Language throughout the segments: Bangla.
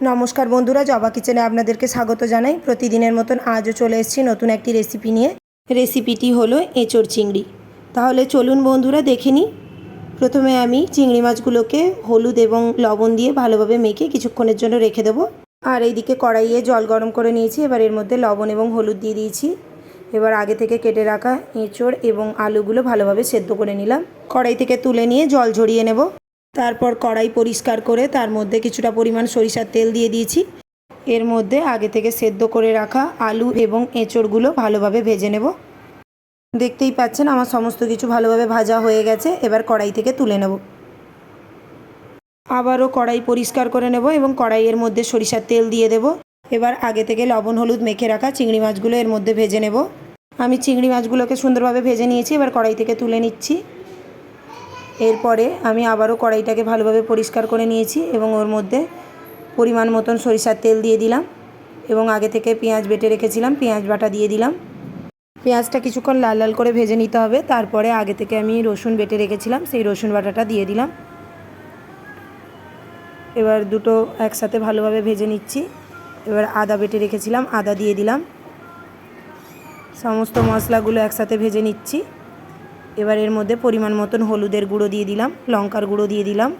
নমস্কার বন্ধুরা, জবা কিচেনে আপনাদেরকে স্বাগত জানাই। প্রতিদিনের মতন আজও চলে এসেছি নতুন একটি রেসিপি নিয়ে। রেসিপিটি হলো এঁচড় চিংড়ি। তাহলে চলুন বন্ধুরা, দেখে নিই। প্রথমে আমি চিংড়ি মাছগুলোকে হলুদ এবং লবণ দিয়ে ভালোভাবে মেখে কিছুক্ষণের জন্য রেখে দেবো। আর এইদিকে কড়াইয়ে জল গরম করে নিয়েছি, এবার এর মধ্যে লবণ এবং হলুদ দিয়ে দিয়েছি। এবার আগে থেকে কেটে রাখা এঁচড় এবং আলুগুলো ভালোভাবে সেদ্ধ করে নিলাম। কড়াই থেকে তুলে নিয়ে জল ঝরিয়ে নেব। তারপর কড়াই পরিষ্কার করে তার মধ্যে কিছুটা পরিমাণ সরিষার তেল দিয়ে দিয়েছি। এর মধ্যে আগে থেকে সেদ্ধ করে রাখা আলু এবং এঁচড়গুলো ভালোভাবে ভেজে নেব। দেখতেই পাচ্ছেন আমার সমস্ত কিছু ভালোভাবে ভাজা হয়ে গেছে, এবার কড়াই থেকে তুলে নেব। আবারও কড়াই পরিষ্কার করে নেব এবং কড়াইয়ের মধ্যে সরিষার তেল দিয়ে দেব। এবার আগে থেকে লবণ, হলুদ মেখে রাখা চিংড়ি মাছগুলো এর মধ্যে ভেজে নেব। আমি চিংড়ি মাছগুলোকে সুন্দরভাবে ভেজে নিয়েছি, এবার কড়াই থেকে তুলে নিচ্ছি। এরপরে আমি আবারও কড়াইটাকে ভালোভাবে পরিষ্কার করে নিয়েছি এবং ওর মধ্যে পরিমাণ মতন সরিষার তেল দিয়ে দিলাম এবং আগে থেকে পেঁয়াজ বেটে রেখেছিলাম, পেঁয়াজ বাটা দিয়ে দিলাম। পেঁয়াজটা কিছুক্ষণ লাল লাল করে ভেজে নিতে হবে, তারপরে আগে থেকে আমি রসুন বেটে রেখেছিলাম, সেই রসুন বাটাটা দিয়ে দিলাম। এবার দুটো একসাথে ভালোভাবে ভেজে নিচ্ছি। এবার আদা বেটে রেখেছিলাম, আদা দিয়ে দিলাম। সমস্ত মশলাগুলো একসাথে ভেজে নিচ্ছি। এবার এর মধ্যে পরিমাণ মতন হলুদের গুঁড়ো দিয়ে দিলাম, লঙ্কার গুঁড়ো দিয়ে দিলাম।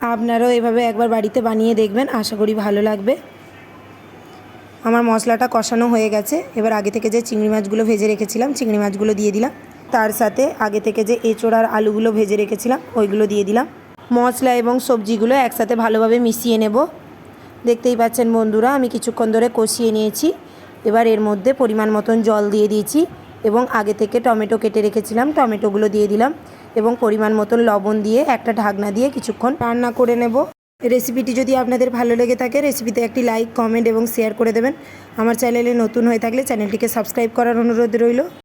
আপনারাও এভাবে একবার বাড়িতে বানিয়ে দেখবেন, আশা করি ভালো লাগবে। আমার মশলাটা কষানো হয়ে গেছে, এবার আগে থেকে যে চিংড়ি মাছগুলো ভেজে রেখেছিলাম, চিংড়ি মাছগুলো দিয়ে দিলাম। তার সাথে আগে থেকে যে এঁচোড় আর আলুগুলো ভেজে রেখেছিলাম, ওইগুলো দিয়ে দিলাম। মশলা এবং সবজিগুলো একসাথে ভালোভাবে মিশিয়ে নেব। দেখতেই পাচ্ছেন বন্ধুরা, আমি কিছুক্ষণ ধরে কষিয়ে নিয়েছি। এবার এর মধ্যে পরিমাণ মতন জল দিয়ে দিয়েছি। এবং আগে থেকে টমেটো কেটে রেখেছিলাম, টমেটোগুলো দিয়ে দিলাম এবং পরিমাণ মতন লবণ দিয়ে একটা ঢাকনা দিয়ে কিছুক্ষণ রান্না করে নেব। রেসিপিটি যদি আপনাদের ভালো লেগে থাকে, রেসিপিতে একটি লাইক, কমেন্ট এবং শেয়ার করে দেবেন। আমার চ্যানেলে নতুন হয়ে থাকলে চ্যানেলটিকে সাবস্ক্রাইব করার অনুরোধ রইল।